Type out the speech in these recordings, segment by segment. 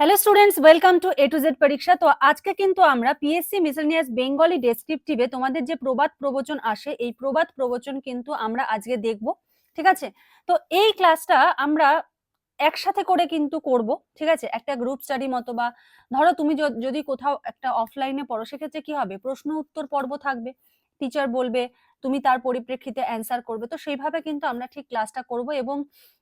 Hello students welcome to A to Z পরীক্ষা তো আজকে কিন্তু আমরা পিএসসি মিসেলিনিয়াস বেঙ্গলি ডেসক্রিপটিভে তোমাদের যে প্রবাদ প্রবচন আসে, এই প্রবাদ প্রবচন কিন্তু আমরা আজকে দেখব, ঠিক আছে? তো এই ক্লাসটা আমরা একসাথে করে কিন্তু করব, ঠিক আছে? একটা গ্রুপ স্টাডি মতো বা ধরো তুমি যদি কোথাও একটা অফলাইনে পড়ো, সেক্ষেত্রে কি হবে? প্রশ্ন উত্তর পর্ব থাকবে। টিচার বলবে তুমি তার পরিপ্রেক্ষিতে অ্যান্সার করবে। তো সেইভাবে কিন্তু আমরা ঠিক ক্লাসটা করব এবং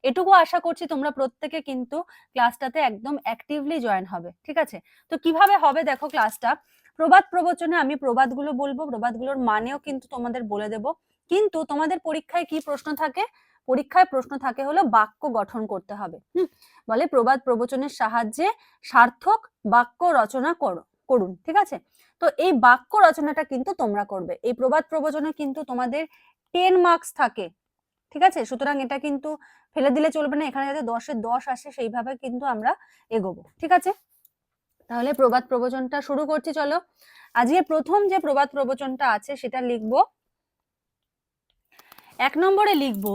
এটুকু আশা করছি তোমরা প্রত্যেকে কিন্তু ক্লাসটাতে একদম অ্যাক্টিভলি জয়েন হবে, ঠিক আছে? তো কীভাবে হবে দেখো ক্লাসটা প্রবাদ প্রবচনে আমি প্রবাদগুলো বলব, প্রবাদগুলোর মানেও কিন্তু তোমাদের বলে দেব। কিন্তু তোমাদের পরীক্ষায় কি প্রশ্ন থাকে? পরীক্ষায় প্রশ্ন থাকে হলো বাক্য গঠন করতে হবে। বলে প্রবাদ প্রবচনের সাহায্যে সার্থক বাক্য রচনা করো। করুন, ঠিক আছে? তো এই বাক্য রচনাটা কিন্তু তোমরা করবে। এই প্রবাদ প্রবচনে কিন্তু তোমাদের টেন মার্কস থাকে, ঠিক আছে? সুতরাং এটা কিন্তু ফেলে দিলে চলবে না, এখানে যাতে দশে দশ আসে সেইভাবে কিন্তু আমরা এগোবো, ঠিক আছে? তাহলে প্রবাদ প্রবচনটা শুরু করছি, চলো। আজকে প্রথম যে প্রবাদ প্রবচনটা আছে সেটা লিখব। এক নম্বরে লিখব,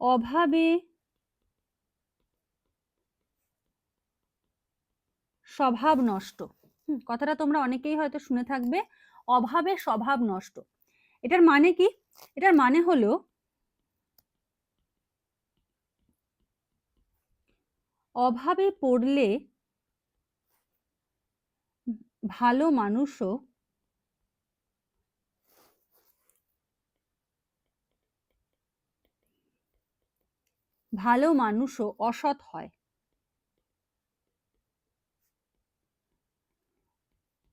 অভাবে স্বভাব নষ্ট। কথাটা তোমরা অনেকেই হয়তো শুনে থাকবে, অভাবে স্বভাব নষ্ট। এটার মানে কি? এটার মানে হলো অভাবে পড়লে ভালো মানুষও ভালো মানুষও অসৎ হয়।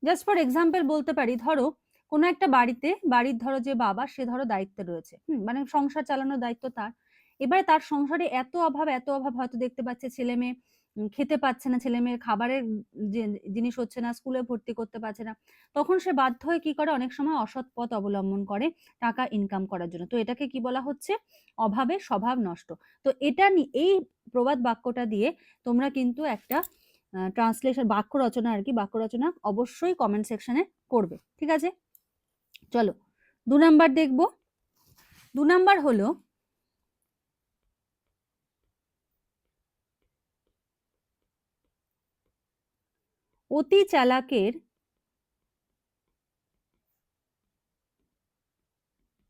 জাস্ট ফর এক্সাম্পল বলতে পারি ধরো কোনো একটা বাড়িতে বাড়ির ধরো যে বাবা সে ধরো দায়িত্বে রয়েছে। হুম, মানে সংসার চালানোর দায়িত্ব তার। এবারে তার সংসারে এত অভাব এত অভাব হয়তো দেখতে পাচ্ছে ছেলে মেয়ে খেতে পাচ্ছে না ছেলে মেয়ের খাবারের জিনিস হচ্ছে না স্কুলে ভর্তি করতে পারছে না। তখন সে বাধ্য হয়ে কি করে? অনেক সময় অসৎ পথ অবলম্বন করে টাকা ইনকাম করার জন্য। তো এটাকে কি বলা হচ্ছে? অভাবে স্বভাব নষ্ট। তো এটা এই প্রবাদ বাক্যটা দিয়ে তোমরা কিন্তু একটা ট্রান্সলেশন বাক্য রচনা আর কি, বাক্য রচনা অবশ্যই কমেন্ট সেকশনে করবে, ঠিক আছে চলো, দু নাম্বার দেখব দু নাম্বার হলো, অতি চালাকের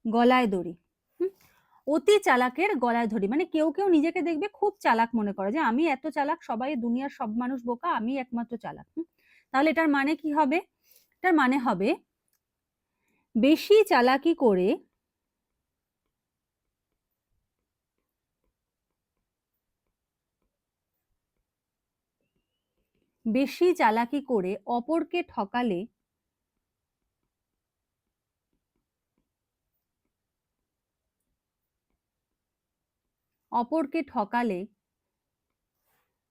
গলায় দড়ি? অতি চালাকের গলায় ধরি। মানে কেউ কেউ নিজেকে দেখবে খুব চালাক মনে করে যে, আমি এত চালাক, সবাই দুনিয়ার সব মানুষ বোকা, আমি একমাত্র চালাক। তাহলে এটার মানে কি হবে? এটার মানে হবে বেশি চালাকি করে বেশি চালাকি করে অপরকে ঠকালে অপরকে ঠকালে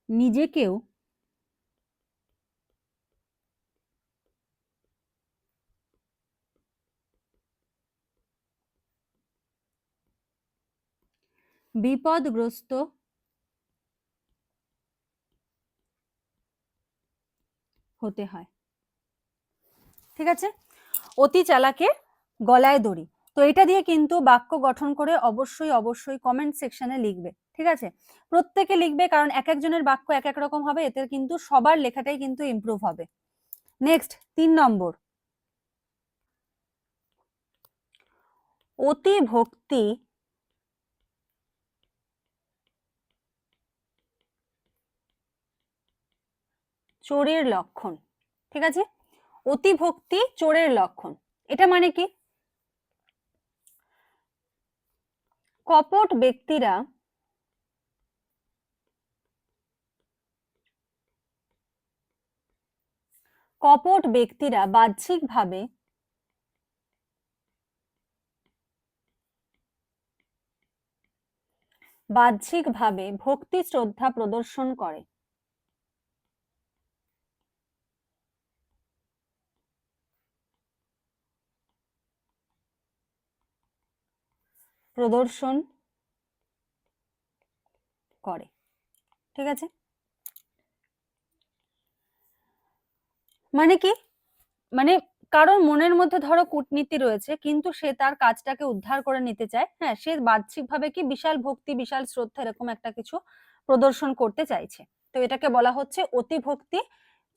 নিজেকেও বিপদগ্রস্ত হতে হয়। ঠিক আছে? অতি চালাকের গলায় দড়ি। তো এটা দিয়ে কিন্তু বাক্য গঠন করে অবশ্যই অবশ্যই কমেন্ট সেকশনে লিখবে, ঠিক আছে? প্রত্যেকে লিখবে কারণ এক একজনের বাক্য এক এক রকম হবে, এতে কিন্তু সবার লেখাটাই কিন্তু ইমপ্রুভ হবে। নেক্সট তিন নম্বর। অতি ভক্তি চোরের লক্ষণ, ঠিক আছে? অতি ভক্তি চোরের লক্ষণ, এটা মানে কি? কপট ব্যক্তিরা কপট ব্যক্তিরা বাহ্যিকভাবে বাহ্যিকভাবে ভক্তি শ্রদ্ধা প্রদর্শন করে। প্রদর্শন করে। ঠিক আছে? মানে কি? মানে কারোর মনের মধ্যে ধরো কূটনীতি রয়েছে, কিন্তু সে তার কাজটাকে উদ্ধার করে নিতে চায় হ্যাঁ সে বাহ্যিকভাবে কি বিশাল ভক্তি, বিশাল শ্রদ্ধা এরকম একটা কিছু প্রদর্শন করতে চাইছে। তো এটাকে বলা হচ্ছে অতিভক্তি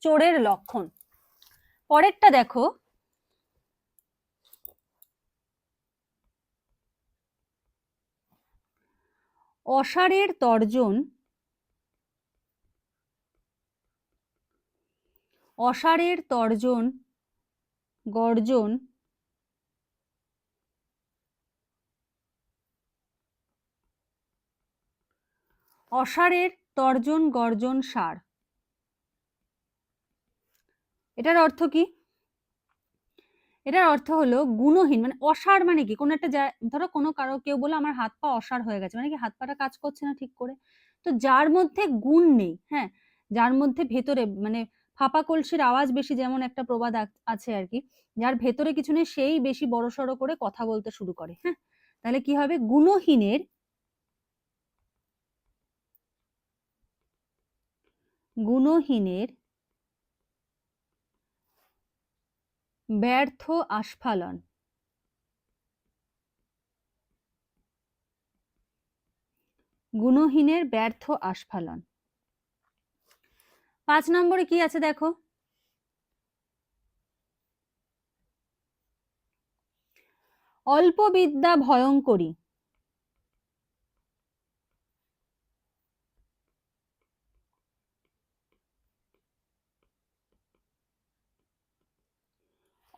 চোরের লক্ষণ। পরেরটা দেখো অসারের তর্জন। অসারের তর্জন গর্জন। অসারের তর্জন গর্জন সার। এটার অর্থ কি? এটার অর্থ হলো গুণহীন মানে অসার মানে কি? কোনো একটা ধরো কোনো কারও, কেউ বলে আমার হাত পা অসার হয়ে গেছে মানে কি হাত পাটা কাজ করছে না ঠিক করে? তো যার মধ্যে গুণ নেই হ্যাঁ? যার মধ্যে ভেতরে মানে ফাঁপা কলসির আওয়াজ বেশি যেমন একটা প্রবাদ আছে আর কি, যার ভেতরে কিছু নেই, সেই বেশি বড় সড়ো করে কথা বলতে শুরু করে হ্যাঁ? তাহলে কি হবে? গুণহীনের গুণহীনের ব্যর্থ আস্ফালন। গুণহীনের ব্যর্থ আস্ফালন। পাঁচ নম্বরে কি আছে দেখো? অল্প বিদ্যা ভয়ঙ্করী।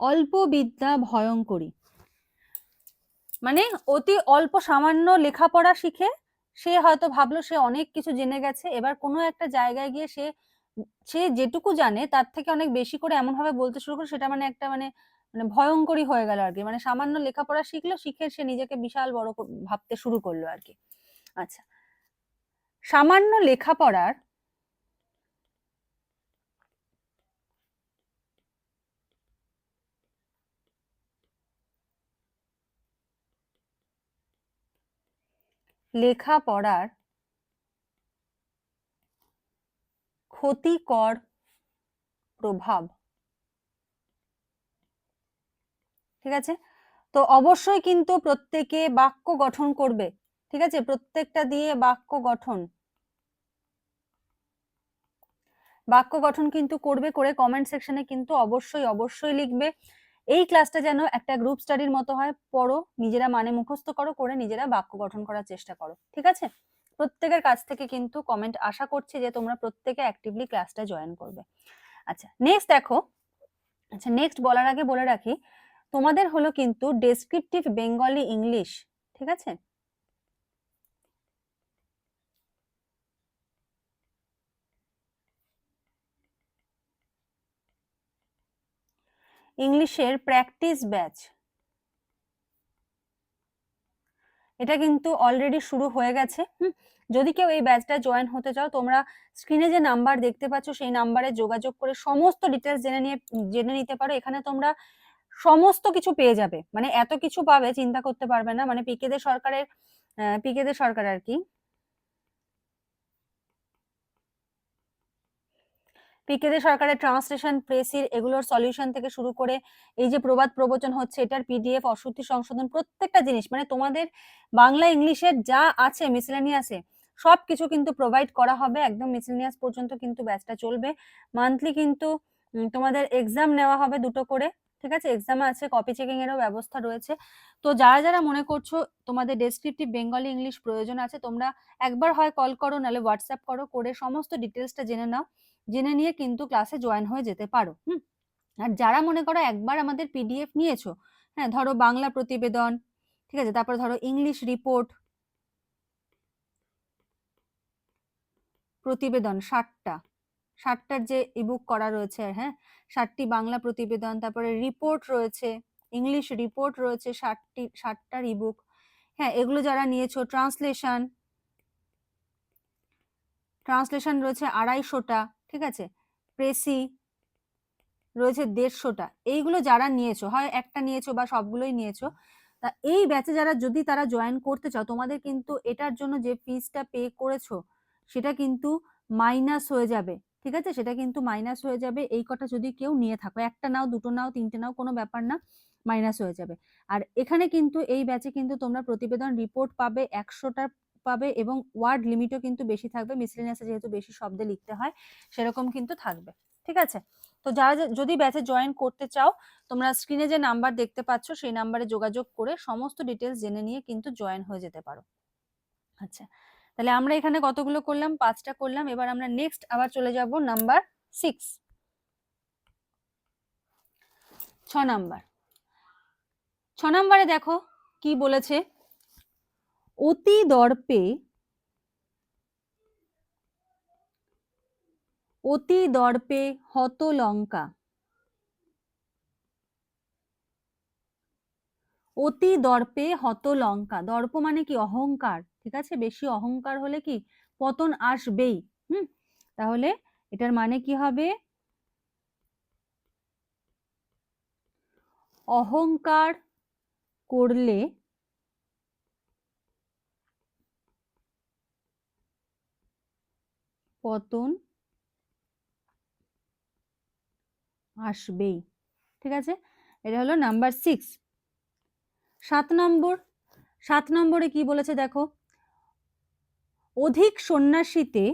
অল্প বিদ্যা ভয়ঙ্করী। মানে অতি অল্প সামান্য লেখাপড়া শিখে সে হয়তো ভাবলো সে অনেক কিছু জেনে গেছে, এবার কোনো একটা জায়গায় গিয়ে সে সে যেটুকু জানে তার থেকে অনেক বেশি করে এমন ভাবে বলতে শুরু করে সেটা মানে একটা মানে মানে ভয়ঙ্করই হয়ে গেল আর কি। মানে সামান্য লেখাপড়া শিখলো, শিখে সে নিজেকে বিশাল বড় ভাবতে শুরু করল আর কি। আচ্ছা সামান্য লেখাপড়ার লেখাপড়ার ক্ষতিকর প্রভাব। ঠিক আছে? তো অবশ্যই কিন্তু প্রত্যেকে বাক্য গঠন করবে। ঠিক আছে? প্রত্যেকটা দিয়ে বাক্য গঠন। বাক্য গঠন কিন্তু করবে করে কমেন্ট সেকশনে কিন্তু অবশ্যই অবশ্যই লিখবে। এই ক্লাসটা যেন একটা গ্রুপ স্টাডির মতো হয়, পড়ো, নিজেরা মানে মুখস্থ করো, করে নিজেরা বাক্য গঠন করার চেষ্টা করো, ঠিক আছে? প্রত্যেকের কাছ থেকে কিন্তু কমেন্ট আশা করছি যে তোমরা প্রত্যেকে অ্যাক্টিভলি ক্লাসটা জয়েন করবে। আচ্ছা নেক্সট দেখো আচ্ছা নেক্সট বলার আগে বলে রাখি, তোমাদের হলো কিন্তু ডেসক্রিপটিভ বেঙ্গলি ইংলিশ ঠিক আছে? ইংলিশের প্র্যাকটিস ব্যাচ। এটা কিন্তু অলরেডি শুরু হয়ে গেছে। যদি কেউ এই ব্যাচটা জয়েন হতে চাও, তোমরা স্ক্রিনে যে নাম্বার দেখতে পাচ্ছ, সেই নাম্বারে যোগাযোগ করে সমস্ত ডিটেলস জেনে নিয়ে, জেনে নিতে পারো। এখানে তোমরা সমস্ত কিছু পেয়ে যাবে। মানে এত কিছু পাবে, চিন্তা করতে পারবে না। মানে পিকেদের সরকারের পিকেদের সরকার আর কি। পিকেদের সরকারের ট্রান্সলেশন প্রেসির এগুলোর সলিউশন থেকে শুরু করে এই যে প্রবাদ প্রবচন হচ্ছে, এটার পিডিএফ অশুদ্ধি সংশোধন, প্রত্যেকটা জিনিস মানে তোমাদের বাংলা, ইংলিশের যা আছে মিসলেনিয়াসে সব কিছু কিন্তু প্রোভাইড করা হবে। একদম মিসলেনিয়াস পর্যন্ত কিন্তু ব্যাচটা চলবে। মান্থলি কিন্তু তোমাদের এক্সাম নেওয়া হবে দুটো করে, ঠিক আছে? এক্সাম আছে কপি চেকিং এরও ব্যবস্থা রয়েছে। তো যারা যারা মনে করছ তোমাদের ডেসক্রিপটিভ বেঙ্গলি ইংলিশ প্রয়োজন আছে, তোমরা একবার হয় কল করো, নাহলে হোয়াটসঅ্যাপ করো, করে সমস্ত ডিটেলসটা জেনে নাও। জেনে নিয়ে কিন্তু ক্লাসে জয়েন হয়ে যেতে পারো, হুম? আর যারা মনে করো একবার আমাদের পিডিএফ নিয়েছো হ্যাঁ ধরো বাংলা প্রতিবেদন, ঠিক আছে, তারপর ধরো ইংলিশ রিপোর্ট প্রতিবেদন ষাটটা, ষাটটার যে ইবুক করা রয়েছে হ্যাঁ ষাটটি বাংলা প্রতিবেদন, তারপরে রিপোর্ট রয়েছে ইংলিশ রিপোর্ট রয়েছে ষাটটি, ষাটটার ইবুক হ্যাঁ এগুলো যারা নিয়েছো ট্রান্সলেশন ট্রান্সলেশন রয়েছে আড়াইশোটা ঠিক আছে? প্রেসি, রয়েছে দেড়শোটা। এইগুলো যারা নিয়েছো, হয় একটা নিয়েছো বা সবগুলোই নিয়েছো, তা এই ব্যাচে যারা যদি তারা জয়েন করতে চাও, তোমাদের কিন্তু এটার জন্য যে ফিজটা পে করেছ, সেটা কিন্তু মাইনাস হয়ে যাবে। ঠিক আছে? সেটা কিন্তু মাইনাস হয়ে যাবে। এই কটা যদি কেউ নিয়ে থাকো, একটা নাও, দুটো নাও, তিনটে নাও, কোনো ব্যাপার না মাইনাস হয়ে যাবে। আর এখানে কিন্তু, এই ব্যাচে কিন্তু তোমরা প্রতিবেদন রিপোর্ট পাবে একশোটা পাবে এবং ওয়ার্ড লিমিটও কিন্তু বেশি থাকবে। মিসলেনিয়াসে যেহেতু বেশি শব্দে লিখতে হয়, সেরকম কিন্তু থাকবে। ঠিক আছে? তো যারা যদি ব্যাচে জয়েন করতে চাও, তোমরা স্ক্রিনে যে নাম্বার দেখতে পাচ্ছ, সেই নাম্বারে যোগাযোগ করে সমস্ত ডিটেলস জেনে নিয়ে কিন্তু জয়েন হয়ে যেতে পারো। আচ্ছা তাহলে আমরা এখানে কতগুলো করলাম? পাঁচটা করলাম। এবার আমরা নেক্সট আবার চলে যাব নাম্বার সিক্স ছ নাম্বার ছ নাম্বারে দেখো কি বলেছে? অতি দর্পে অতি দর্পে হত লঙ্কা। অতি দর্পে হত লঙ্কা। দর্প মানে কি? অহংকার। ঠিক আছে? বেশি অহংকার হলে কি? পতন আসবেই। হুম? তাহলে এটার মানে কি হবে? অহংকার করলে পতন আসবেই, ঠিক আছে? এটা হলো নাম্বার সিক্স সাত নম্বর, সাত নম্বরে কি বলেছে দেখো? অধিক সন্ন্যাসীতে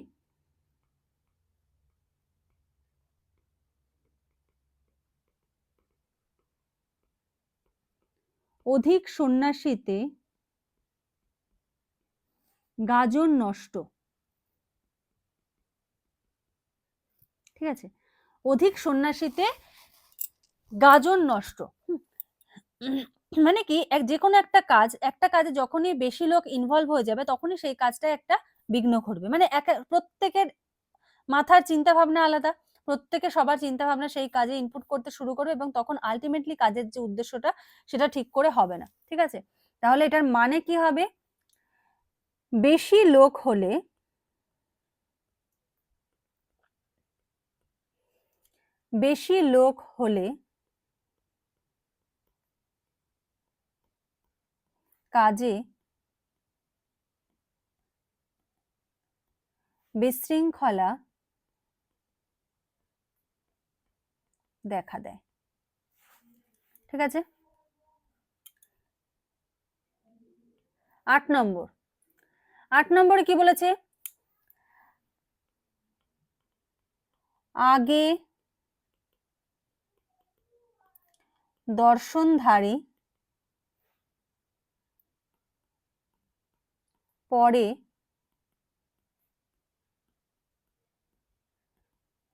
অধিক সন্ন্যাসীতে গাজন নষ্ট। ঠিক আছে? অধিক সন্ন্যাসীতে গাজন নষ্ট। মানে কি, এক যে কোনো একটা কাজ, একটা কাজে যখনই বেশি লোক ইনভলভ হয়ে যাবে, তখনই সেই কাজটা একটা বিঘ্ন ঘটবে। মানে এক, প্রত্যেকের মাথার চিন্তা ভাবনা আলাদা প্রত্যেকে সবার চিন্তা ভাবনা সেই কাজে ইনপুট করতে শুরু করবে এবং তখন আলটিমেটলি কাজের যে উদ্দেশ্যটা, সেটা ঠিক করে হবে না। ঠিক আছে? তাহলে এটার মানে কি হবে? বেশি লোক হলে বেশি লোক হলে কাজে বিশৃঙ্খলা দেখা দেয়। ঠিক আছে? আট নম্বর। আট নম্বরে কি বলেছে? আগে দর্শনধারী। পরে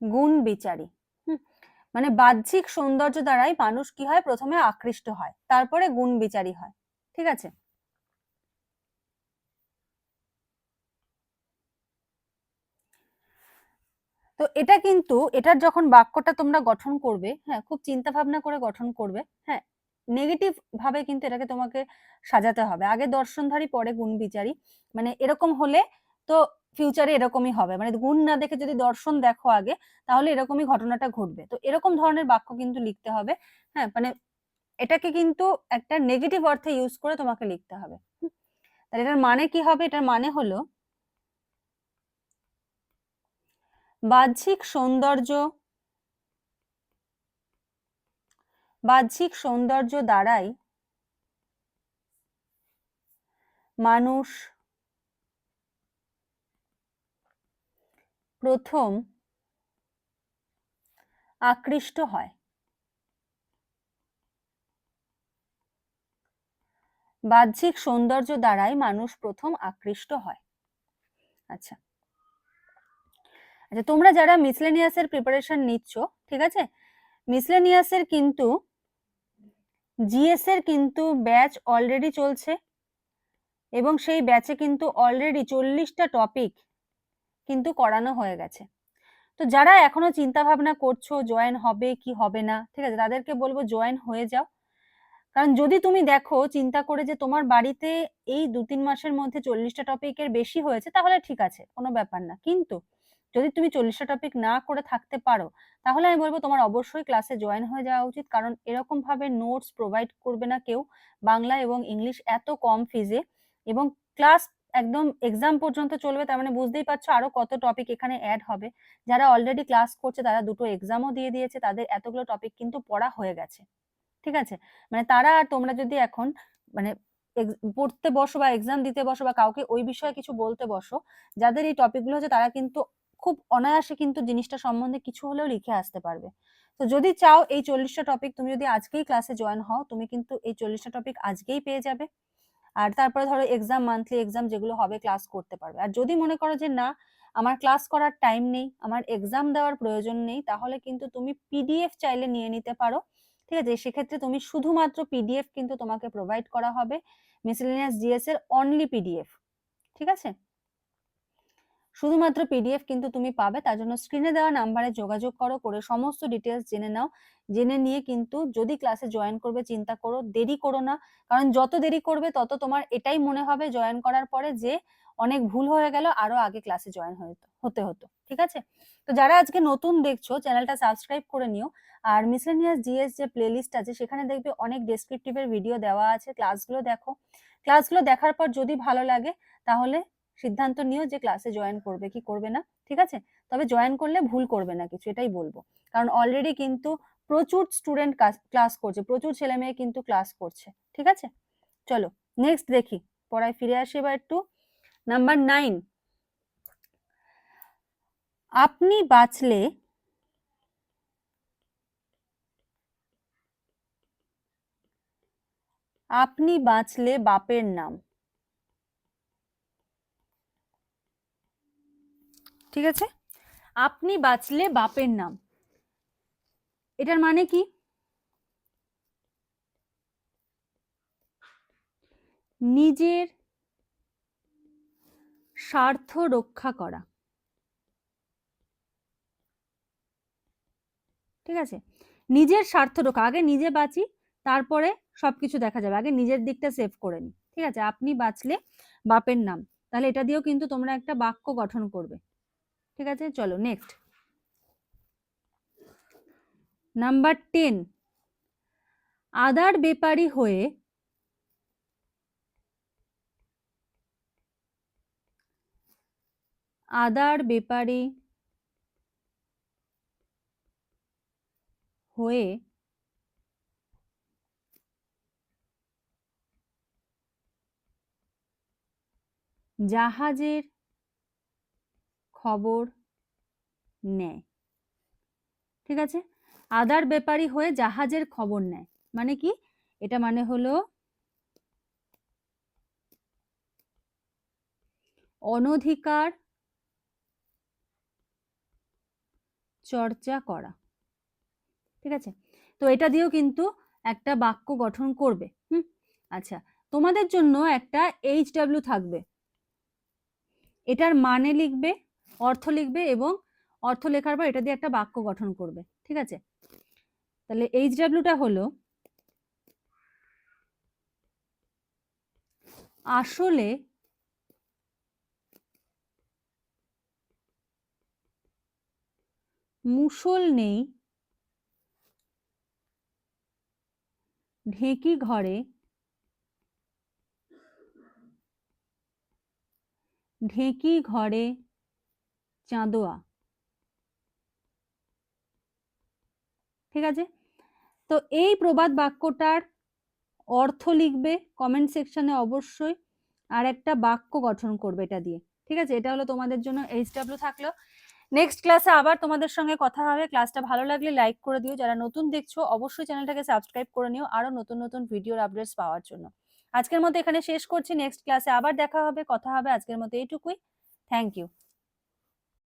গুণ বিচারী। মানে বাহ্যিক সৌন্দর্য দ্বারাই মানুষ কি হয়? প্রথমে আকৃষ্ট হয়, তারপরে গুণ বিচারী হয়, ঠিক আছে? তো এটা কিন্তু, এটার যখন বাক্যটা তোমরা গঠন করবে হ্যাঁ খুব চিন্তা ভাবনা করে গঠন করবে হ্যাঁ নেগেটিভ ভাবে কিন্তু এটাকে তোমাকে সাজাতে হবে। আগে দর্শনধারী, পরে গুণ বিচারী মানে এরকম হলে তো ফিউচারে এরকমই হবে। মানে গুণ না দেখে যদি দর্শন দেখো আগে, তাহলে এরকমই ঘটনাটা ঘটবে। তো এরকম ধরনের বাক্য কিন্তু লিখতে হবে হ্যাঁ মানে এটাকে কিন্তু একটা নেগেটিভ অর্থে ইউজ করে তোমাকে লিখতে হবে। এটার মানে কি হবে? এটার মানে হলো বাহ্যিক সৌন্দর্য বাহ্যিক সৌন্দর্য দ্বারাই মানুষ প্রথম আকৃষ্ট হয়। বাহ্যিক সৌন্দর্য দ্বারাই মানুষ প্রথম আকৃষ্ট হয়। আচ্ছা। আচ্ছা তোমরা যারা মিসলেনিয়াসের প্রিপারেশন নিচ্ছ, ঠিক আছে? মিসলেনিয়াসের কিন্তু জিএস এর কিন্তু ব্যাচ অলরেডি চলছে এবং সেই ব্যাচে কিন্তু অলরেডি চল্লিশটা টপিক কিন্তু করানো হয়ে গেছে। তো যারা এখনও চিন্তা ভাবনা করছ জয়েন হবে কি হবে না, ঠিক আছে? তাদেরকে বলব জয়েন হয়ে যাও। কারণ যদি তুমি দেখো, চিন্তা করে যে তোমার বাড়িতে এই দু তিন মাসের মধ্যে চল্লিশটা টপিকের বেশি হয়েছে, তাহলে ঠিক আছে, কোনো ব্যাপার না। কিন্তু যদি তুমি চল্লিশটা টপিক না করে থাকতে পারো, তাহলে আমি বলব তোমার অবশ্যই ক্লাসে জয়েন হয়ে যাওয়া উচিত। কারণ এরকম ভাবে নোটস প্রোভাইড করবে না কেউ বাংলা এবং ইংলিশ এত কম ফিজে এবং ক্লাস একদম এক্সাম পর্যন্ত চলবে, তার মানে বুঝতেই পারছ আরও কত টপিক এখানে অ্যাড হবে। যারা অলরেডি ক্লাস করছে, তারা দুটো এক্সামও দিয়ে দিয়েছে, তাদের এতগুলো টপিক কিন্তু পড়া হয়ে গেছে। ঠিক আছে? মানে তারা আর তোমরা যদি এখন মানে পড়তে বসো বা এক্সাম দিতে বসো বা কাউকে ওই বিষয়ে কিছু বলতে বসো, যাদের এই টপিকগুলো হচ্ছে তারা কিন্তু খুব অনায়াসে কিন্তু জিনিসটা সম্বন্ধে কিছু হলেও লিখে আসতে পারবে। তো যদি চাও এই চল্লিশটা টপিক তুমি যদি আজকেই ক্লাসে জয়েন হও, তুমি কিন্তু এই চল্লিশটা টপিক আজকেই পেয়ে যাবে। আর তারপরে ধরো এক্সাম মান্থলি এক্সাম যেগুলো হবে ক্লাস করতে পারবে। আর যদি মনে করো যে না, আমার ক্লাস করার টাইম নেই, আমার এক্সাম দেওয়ার প্রয়োজন নেই, তাহলে কিন্তু তুমি পিডিএফ চাইলে নিয়ে নিতে পারো। ঠিক আছে? সেক্ষেত্রে তুমি শুধুমাত্র পিডিএফ কিন্তু তোমাকে প্রোভাইড করা হবে। মিসেলেনিয়াস জিএস এর অনলি পিডিএফ ঠিক আছে? শুধুমাত্র পিডিএফ কিন্তু তুমি পাবে, তার জন্য স্ক্রিনে দেওয়া নাম্বারে যোগাযোগ করো, করে সমস্ত ডিটেলস জেনে নাও। জেনে নিয়ে কিন্তু যদি ক্লাসে জয়েন করবে, চিন্তা করো, দেরি করো না। কারণ যত দেরি করবে, তত তোমার এটাই মনে হবে জয়েন করার পরে যে অনেক ভুল হয়ে গেল, আরও আগে ক্লাসে জয়েন হতে হতো। ঠিক আছে? তো যারা আজকে নতুন দেখছ, চ্যানেলটা সাবস্ক্রাইব করে নিও। আর মিসলেনিয়াস জিএস যে প্লেলিস্ট আছে, সেখানে দেখবে অনেক ডেসক্রিপটিভের ভিডিও দেওয়া আছে ক্লাসগুলো দেখো। ক্লাসগুলো দেখার পর যদি ভালো লাগে, তাহলে সিদ্ধান্ত নিও যে ক্লাসে জয়েন করবে, কি করবে না, ঠিক আছে? তবে জয়েন করলে ভুল করবে না কিছু, এটাই বলব। কারণ অলরেডি কিন্তু প্রচুর স্টুডেন্ট ক্লাস করছে, প্রচুর ছেলে মেয়ে কিন্তু ক্লাস করছে, ঠিক আছে? চলো নেক্সট দেখি, পড়ায় ফিরে আসি এবার একটু। নাম্বার নাইন আপনি বাঁচলে আপনি বাঁচলে বাপের নাম। ঠিক আছে? আপনি বাঁচলে বাপের নাম। এটার মানে কি? নিজের স্বার্থ রক্ষা করা। ঠিক আছে? নিজের স্বার্থ রক্ষা। আগে নিজে বাঁচি, তারপরে সবকিছু দেখা যাবে। আগে নিজের দিকটা সেভ করে নি। ঠিক আছে? আপনি বাঁচলে বাপের নাম। তাহলে এটা দিয়েও কিন্তু তোমরা একটা বাক্য গঠন করবে। ঠিক আছে? চলো নেক্সট নাম্বার টেন আদার বেপারি হয়ে আদার বেপারি হয়ে জাহাজের খবর নেয়। ঠিক আছে? আদার ব্যাপারী হয়ে জাহাজের খবর নেয়। মানে কি? এটা মানে হলো অনধিকার চর্চা করা। ঠিক আছে? তো এটা দিয়েও কিন্তু একটা বাক্য গঠন করবে। হুম? আচ্ছা তোমাদের জন্য একটা এইচ ডাব্লিউ থাকবে। এটার মানে লিখবে অর্থ লিখবে এবং অর্থ লেখার পর এটা দিয়ে একটা বাক্য গঠন করবে, ঠিক আছে? তাহলে এইচ ডাব্লিউটা হলো আসলে মুসল নেই ঢেকি ঘরে ঢেকি ঘরে চাঁদোয়া ঠিক আছে? তো এই প্রবাদ বাক্যটার অর্থ লিখবে কমেন্ট সেকশনে অবশ্যই আর একটা বাক্য গঠন করবে এটা দিয়ে। ঠিক আছে? এটা হলো তোমাদের জন্য এইচ ডাব্লিউ থাকল। নেক্সট ক্লাসে আবার তোমাদের সঙ্গে কথা হবে। ক্লাসটা ভালো লাগলে লাইক করে দিও। যারা নতুন দেখছ, অবশ্যই চ্যানেলটাকে সাবস্ক্রাইব করে নিও আরও নতুন নতুন ভিডিওর আপডেটস পাওয়ার জন্য। আজকের মতো এখানে শেষ করছি। নেক্সট ক্লাসে আবার দেখা হবে, কথা হবে। আজকের মতো এইটুকুই। Thank you